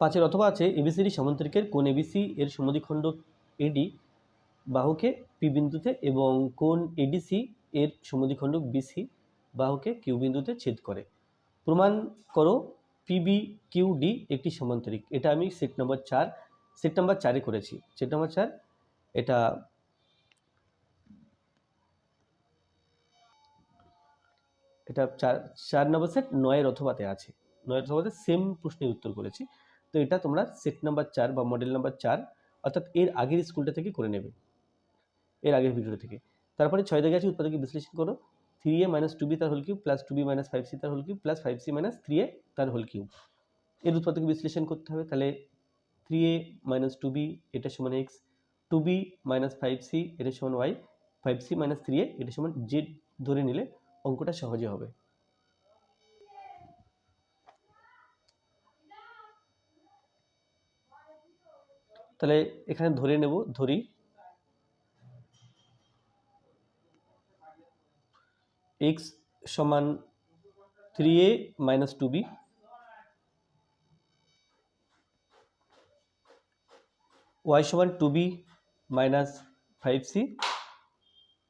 পাঁচের অথবা আছে এবিসিডি সমান্তরিকের কোন এবিসি এর সমদ্বিখণ্ড এডি বাহুকে পি বিন্দুতে এবং কোন এডিসি এর সমদ্বিখণ্ড বিসি বাহুকে কিউ বিন্দুতে ছেদ করে। প্রমাণ করো পিবি কিউ ডি একটি সমান্তরিক। এটা আমি সেট নম্বর চার, সেট নাম্বার চারে করেছি। সেট নম্বর চার, এটা এটা চার চার নম্বর সেট নয়ের অথবাতে আছে। নয়ের অথবাতে সেম প্রশ্নের উত্তর করেছি। তো এটা তোমরা সেট নাম্বার চার বা মডেল নাম্বার চার, অর্থাৎ এর আগের স্কুলটা থেকে করে নেবে। এর আগের ভিডিও থেকে। তারপরে ছয় দাগে আছে উৎপাদকে বিশ্লেষণ করো। Three A minus two B তার whole cube plus two B minus five C তার whole cube plus five C minus three A তার হোল কিউব এর উৎপাদকে বিশ্লেষণ করতে হবে। তাহলে three A minus two B এটা সমান X two B minus five C এটা সমান Y five C minus three A এটা সমান জেড ধরে নিলে অঙ্কটা সহজে হবে। তাহলে এখানে ধরে নেব, ধরি। এক্স সমান three A minus two B Y সমান two B minus five C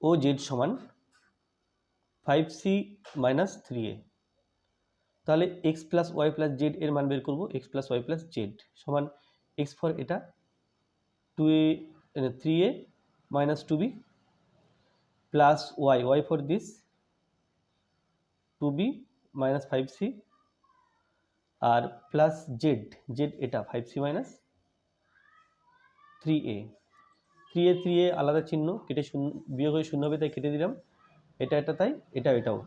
ও জেড সমান five C minus three A তাহলে X plus Y plus Z এর মান বের করব X plus Y plus Z সমান এক্স ফর এটা two A three A minus two B plus Y Y for this two B minus five C R plus Z Z এটা five C minus three A three A three A আলাদা চিহ্ন, কেটে শূন্য, বিয়োগ হয়ে শূন্য হবে, তাই কেটে দিলাম। এটা এটা তাই, এটা এটাও।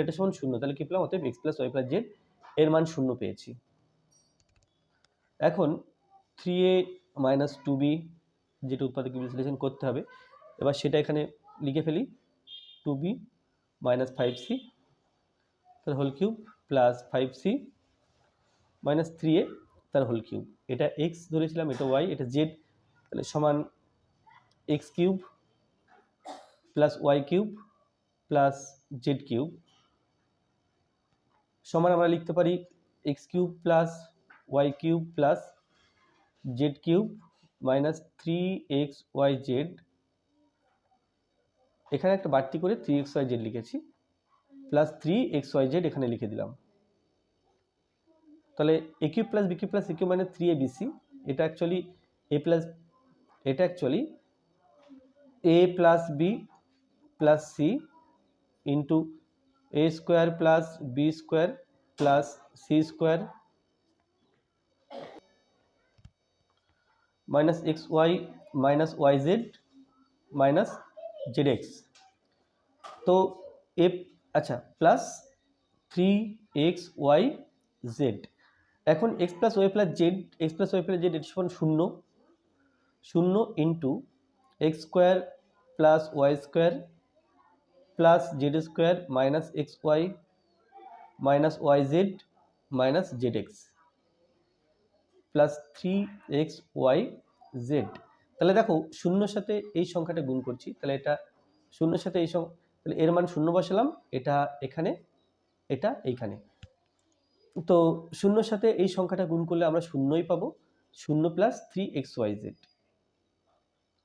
এটা সমান শূন্য, তাহলে কি পেলাম? অতএব X plus Y plus Z এর মান শূন্য পেয়েছি। এখন three A minus two B যেটা উৎপাদক বিশ্লেষণ করতে হবে। এবার সেটা এখানে লিখে ফেলি two B minus five C তার whole cube plus five C minus three A তার হোল কিউব এটা এক্স ধরেছিলাম, এটা ওয়াই এটা জেড তাহলে সমান X cube plus Y cube plus Z cube সমান আমরা লিখতে পারি X cube plus Y cube plus Z cube minus three X Y Z এখানে একটা বাড়তি করে থ্রি এক্স ওয়াই জেড লিখেছি plus three X Y Z এখানে লিখে দিলাম। তাহলে A cube plus B cube plus A cube মানে থ্রি এ বিসি এটা অ্যাকচুয়ালি এ প্লাস এটা actually A plus B plus C into A square plus B square plus C square minus X Y minus Y Z minus Z X তো এ আচ্ছা plus three X Y Z এখন X plus Y plus Z X plus Y plus Z এটা সমান শূন্য। শূন্য into X square plus Y square plus Z square minus X Y minus Y Z minus Z X plus three X Y Z তাহলে দেখো, শূন্যর সাথে এই সংখ্যাটা গুণ করছি, তাহলে এটা শূন্যর সাথে এই তাহলে এর মান শূন্য বসালাম, এটা এখানে, এটা এইখানে। তো শূন্যর সাথে এই সংখ্যাটা গুণ করলে আমরা শূন্যই পাবো, শূন্য plus three X Y Z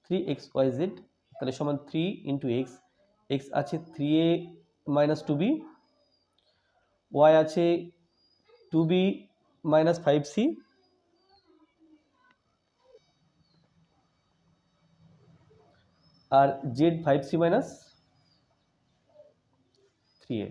three X Y Z তাহলে সমান থ্রি ইন্টু এক্স এক্স আছে three A minus two B Y আছে two B minus five C R Z five C minus three A